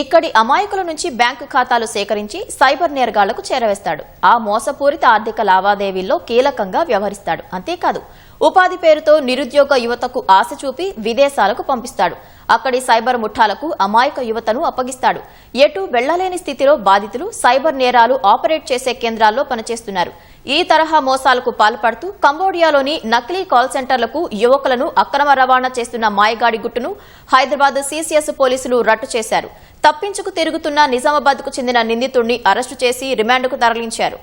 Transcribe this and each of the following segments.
ఇక్కడి అమాయకుల నుంచి బ్యాంకు ఖాతాలు సేకరించి సైబర్ నేరగాళ్ళకు చేరవేస్తాడు. ఆ మోసపూరిత ఆర్థిక లావాదేవీల్లో కీలకంగా వ్యవహరిస్తాడు. అంతేకాదు ఉపాధి పేరుతో నిరుద్యోగ యువతకు ఆశ చూపి విదేశాలకు పంపిస్తాడు. అక్కడి సైబర్ ముఠాలకు అమాయక యువతను అప్పగిస్తాడు. ఎటు వెళ్ళలేని స్థితిలో బాధితులు సైబర్ నేరాలు ఆపరేట్ చేసే కేంద్రాల్లో పనిచేస్తున్నారు. ఈ తరహా మోసాలకు పాల్పడుతూ కంబోడియాలోని నకిలీ కాల్ సెంటర్లకు యువకులను అక్రమ రవాణా చేస్తున్న మాయగాడి గుట్టును హైదరాబాద్ సీసీఎస్ పోలీసులు రట్టు చేశారు. తప్పించుకు తిరుగుతున్న నిజామాబాద్కు చెందిన నిందితుడిని అరెస్టు చేసి రిమాండ్కు తరలించారు.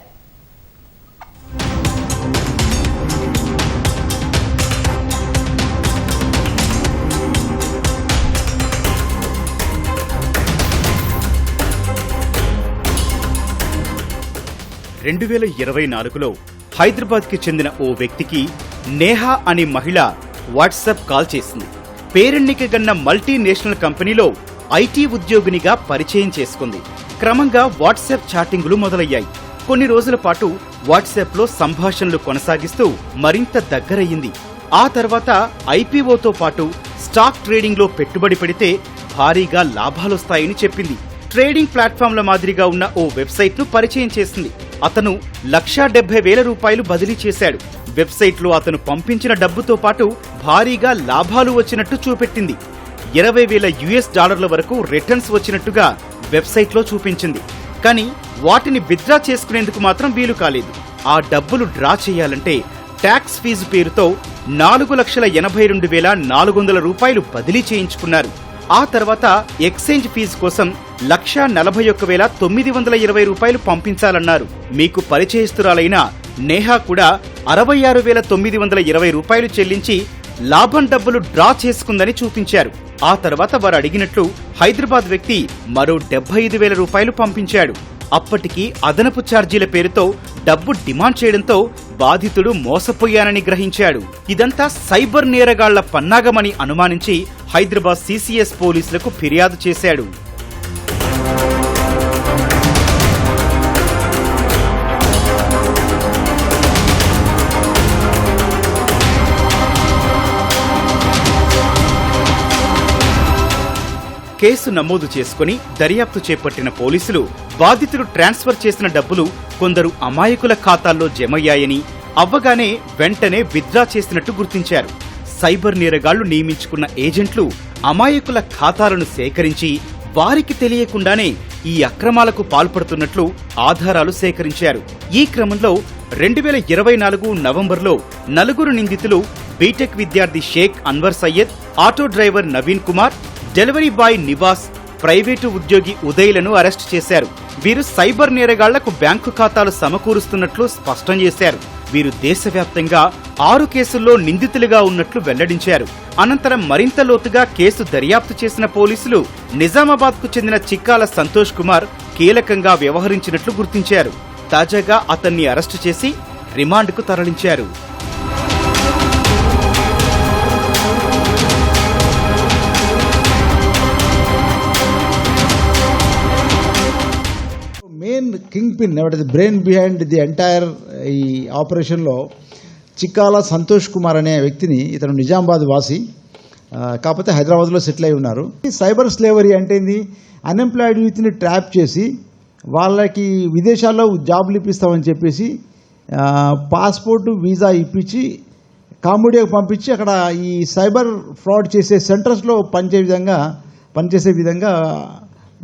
రెండు వేల ఇరవై నాలుగులో హైదరాబాద్కి చెందిన ఓ వ్యక్తికి నేహా అనే మహిళ వాట్సాప్ కాల్ చేసింది. పేరెన్నిక గన్న మల్టీనేషనల్ కంపెనీలో ఐటీ ఉద్యోగినిగా పరిచయం చేసుకుంది. క్రమంగా వాట్సాప్ చాటింగులు మొదలయ్యాయి. కొన్ని రోజుల పాటు వాట్సాప్లో సంభాషణలు కొనసాగిస్తూ మరింత దగ్గరయ్యింది. ఆ తర్వాత ఐపీఓతో పాటు స్టాక్ ట్రేడింగ్లో పెట్టుబడి పెడితే భారీగా లాభాలొస్తాయని చెప్పింది. ట్రేడింగ్ ప్లాట్ఫామ్ల మాదిరిగా ఉన్న ఓ వెబ్సైట్ను పరిచయం చేసింది. అతను లక్షా డెబ్బై వేల రూపాయలు బదిలీ చేశాడు. వెబ్సైట్లో అతను పంపించిన డబ్బుతో పాటు భారీగా లాభాలు వచ్చినట్టు చూపెట్టింది. ఇరవై వేల యుఎస్ డాలర్ల వరకు రిటర్న్స్ వచ్చినట్టుగా వెబ్సైట్లో చూపించింది. కానీ వాటిని విత్డ్రా చేసుకునేందుకు మాత్రం వీలు కాలేదు. ఆ డబ్బులు డ్రా చేయాలంటే ట్యాక్స్ ఫీజు పేరుతో నాలుగు లక్షల ఎనభై రెండు వేల నాలుగు వందల రూపాయలు బదిలీ చేయించుకున్నారు. ఆ తర్వాత ఎక్స్చేంజ్ ఫీజు కోసం లక్షా నలభై ఒక్క వేల తొమ్మిది వందల ఇరవై రూపాయలు పంపించాలన్నారు. మీకు పరిచయస్తురాలైన నేహా కూడా అరవై ఆరు వేల తొమ్మిది వందల ఇరవై రూపాయలు చెల్లించి లాభం డబ్బులు డ్రా చేసుకుందని చూపించారు. ఆ తర్వాత వారు అడిగినట్లు హైదరాబాద్ వ్యక్తి మరో డెబ్బై ఐదు వేల రూపాయలు పంపించాడు. అప్పటికి అదనపు ఛార్జీల పేరుతో డబ్బు డిమాండ్ చేయడంతో బాధితుడు మోసపోయానని గ్రహించాడు. ఇదంతా సైబర్ నేరగాళ్ళ పన్నాగమని అనుమానించి హైదరాబాద్ సీసీఎస్ పోలీసులకు ఫిర్యాదు చేశాడు. కేసు నమోదు చేసుకుని దర్యాప్తు చేపట్టిన పోలీసులు బాధితుడు ట్రాన్స్ఫర్ చేసిన డబ్బులు కొందరు అమాయకుల ఖాతాల్లో జమయ్యాయని అవ్వగానే వెంటనే విత్డ్రా చేసినట్టు గుర్తించారు. సైబర్ నేరగాళ్ళు నియమించుకున్న ఏజెంట్లు అమాయకుల ఖాతాలను సేకరించి వారికి తెలియకుండానే ఈ అక్రమాలకు పాల్పడుతున్నట్లు ఆధారాలు సేకరించారు. ఈ క్రమంలో రెండు వేల ఇరవై నాలుగు నవంబర్లో నలుగురు నిందితులు బీటెక్ విద్యార్థి Sheikh Anwar Syed auto driver Naveen Kumar delivery boy Nivas private ఉద్యోగి ఉదయ్లను అరెస్ట్ చేశారు. వీరు సైబర్ నేరగాళ్ళకు బ్యాంకు ఖాతాలు సమకూరుస్తున్నట్లు స్పష్టం చేశారు. వీరు దేశవ్యాప్తంగా ఆరు కేసుల్లో నిందితులుగా ఉన్నట్లు వెల్లడించారు. అనంతరం మరింత లోతుగా కేసు దర్యాప్తు చేసిన పోలీసులు నిజామాబాద్కు చెందిన చిక్కాల సంతోష్ కుమార్ కీలకంగా వ్యవహరించినట్లు గుర్తించారు. తాజాగా అతన్ని అరెస్టు చేసి రిమాండ్కు తరలించారు. కింగ్ పిన్ ఎవరైతే బ్రెయిన్ బిహైండ్ ది ఎంటైర్ ఈ ఆపరేషన్లో చిక్కాల సంతోష్ కుమార్ అనే వ్యక్తిని ఇతను నిజామాబాద్ వాసి కాకపోతే హైదరాబాద్లో సెటిల్ అయి ఉన్నారు. ఈ సైబర్ స్లేవరీ అంటే ఏంది? అన్ఎంప్లాయిడ్ యూత్ని ట్రాప్ చేసి వాళ్ళకి విదేశాల్లో జాబులు ఇప్పిస్తామని చెప్పేసి పాస్పోర్ట్ వీసా ఇప్పించి కాంబోడియాకు పంపించి అక్కడ ఈ సైబర్ ఫ్రాడ్ చేసే సెంటర్స్లో పనిచే విధంగా పనిచేసే విధంగా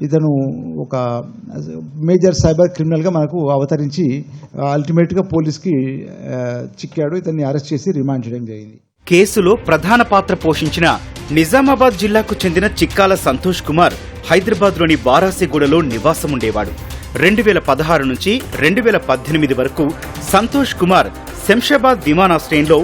ఇతను ఒక మేజర్ సైబర్ క్రిమినల్గా మనకు అవతరించి అల్టిమేట్గా పోలీస్కి చిక్కాడు. ఇతన్ని అరెస్ట్ చేసి రిమాండ్ చేయడం జరిగింది. కేసులో ప్రధాన పాత్ర పోషించిన నిజామాబాద్ జిల్లాకు చెందిన చిక్కాల సంతోష్ కుమార్ హైదరాబాద్లోని వారాసిగూడలో నివాసముండేవాడు. రెండు వేల పదహారు నుంచి రెండు వేల పద్దెనిమిది వరకు సంతోష్ కుమార్ శంషాబాద్ విమానాశ్రయంలో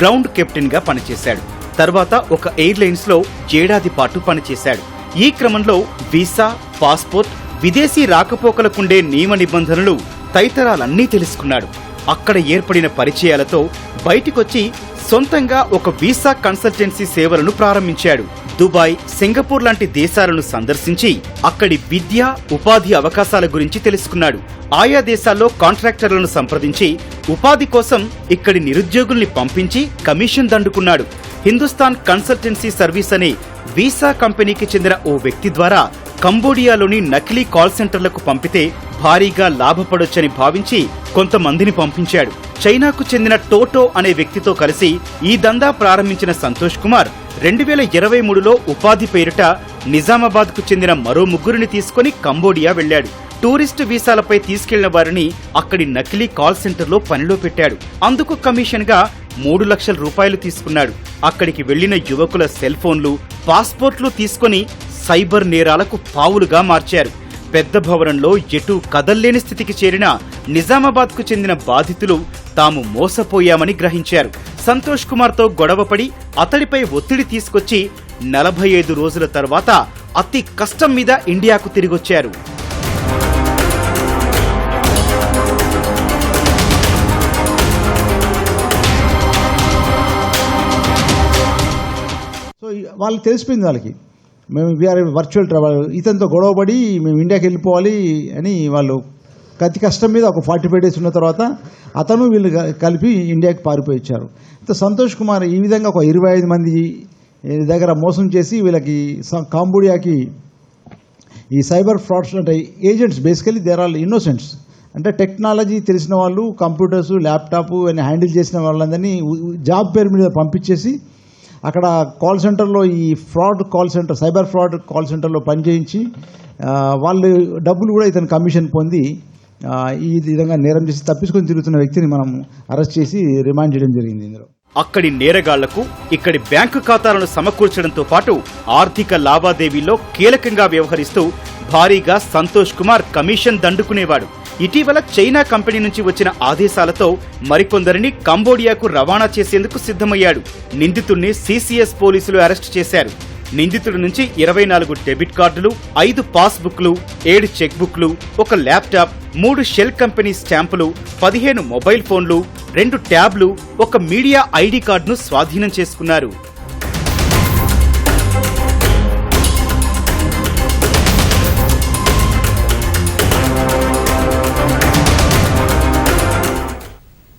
గ్రౌండ్ కెప్టెన్గా పనిచేశాడు. తర్వాత ఒక ఎయిర్లైన్స్లో ఏడాది పాటు పనిచేశాడు. ఈ క్రమంలో వీసా పాస్పోర్ట్ విదేశీ రాకపోకలకుండే నియమ నిబంధనలు తదితరాలన్నీ తెలుసుకున్నాడు. అక్కడ ఏర్పడిన పరిచయాలతో బయటికొచ్చి సొంతంగా ఒక వీసా కన్సల్టెన్సీ సేవలను ప్రారంభించాడు. దుబాయ్ సింగపూర్ లాంటి దేశాలను సందర్శించి అక్కడి విద్య ఉపాధి అవకాశాల గురించి తెలుసుకున్నాడు. ఆయా దేశాల్లో కాంట్రాక్టర్లను సంప్రదించి ఉపాధి కోసం ఇక్కడి నిరుద్యోగుల్ని పంపించి కమిషన్ దండుకున్నాడు. హిందుస్థాన్ కన్సల్టెన్సీ సర్వీస్ అనే వీసా కంపెనీకి చెందిన ఓ వ్యక్తి ద్వారా కంబోడియాలోని నకిలీ కాల్ సెంటర్లకు పంపితే భారీగా లాభపడొచ్చని భావించి కొంతమందిని పంపించాడు. చైనాకు చెందిన టోటో అనే వ్యక్తితో కలిసి ఈ దందా ప్రారంభించిన సంతోష్ కుమార్ రెండు వేల ఇరవై మూడులో ఉపాధి పేరిట నిజామాబాద్కు చెందిన మరో ముగ్గురిని తీసుకుని కంబోడియా వెళ్ళాడు టూరిస్ట్ వీసాలపై తీసుకెళ్ళిన వారిని అక్కడి నకిలీ కాల్ సెంటర్లో పనిలో పెట్టాడు. అందుకు కమిషన్గా మూడు లక్షల రూపాయలు తీసుకున్నాడు. అక్కడికి వెళ్ళిన యువకుల సెల్ ఫోన్లు పాస్పోర్ట్లు తీసుకుని సైబర్ నేరాలకు పావులుగా మార్చారు. పెద్ద భవనంలో ఎటూ కదల్లేని స్థితికి చేరిన నిజామాబాద్కు చెందిన బాధితులు తాము మోసపోయామని గ్రహించారు. సంతోష్ కుమార్తో గొడవపడి అతడిపై ఒత్తిడి తీసుకొచ్చి నలభై ఐదు రోజుల తర్వాత అతి కష్టం మీద ఇండియాకు తిరిగొచ్చారు. వాళ్ళకి తెలిసిపోయింది వాళ్ళకి. మేము వీఆర్ వర్చువల్ ట్రావెల్ ఇతనితో గొడవపడి మేము ఇండియాకి వెళ్ళిపోవాలి అని వాళ్ళు కతి కష్టం మీద ఒక ఫార్టీ ఫైవ్ డేస్ ఉన్న తర్వాత అతను వీళ్ళు కలిపి ఇండియాకి పారిపోయి వచ్చారు. సంతోష్ కుమార్ ఈ విధంగా ఒక ఇరవై ఐదు మంది దగ్గర మోసం చేసి వీళ్ళకి స- కాంబోడియాకి ఈ సైబర్ ఫ్రాడ్స్ అంటే agents basically they're all innocents అంటే టెక్నాలజీ తెలిసిన వాళ్ళు కంప్యూటర్స్ ల్యాప్టాప్ అని హ్యాండిల్ చేసిన వాళ్ళందరినీ జాబ్ పేరు మీద పంపించేసి అక్కడ కాల్ సెంటర్లో ఈ fraud call centre cyber fraud call సెంటర్లో పనిచేయించి వాళ్ళు డబ్బులు కూడా ఇతను కమిషన్ పొంది ఈ విధంగా నేరం చేసి తప్పించుకొని తిరుగుతున్న వ్యక్తిని మనం అరెస్ట్ చేసి రిమాండ్ చేయడం జరిగింది ఇందులో. అక్కడి నేరగాళ్ళకు ఇక్కడి బ్యాంకు ఖాతాలను సమకూర్చడంతో పాటు ఆర్థిక లావాదేవీల్లో కీలకంగా వ్యవహరిస్తూ భారీగా సంతోష్ కుమార్ కమిషన్ దండుకునేవాడు. ఇటీవల చైనా కంపెనీ నుంచి వచ్చిన ఆదేశాలతో మరికొందరిని కంబోడియాకు రవాణా చేసేందుకు సిద్ధమయ్యాడు. నిందితుడిని సీసీఎస్ పోలీసులు అరెస్ట్ చేశారు. నిందితుడి నుంచి ఇరవై నాలుగు డెబిట్ కార్డులు ఐదు పాస్బుక్లు ఏడు చెక్ బుక్లు ఒక ల్యాప్టాప్ మూడు షెల్ కంపెనీ స్టాంపులు పదిహేను మొబైల్ ఫోన్లు రెండు ట్యాబ్లు ఒక మీడియా ఐడి కార్డును స్వాధీనం చేసుకున్నారు.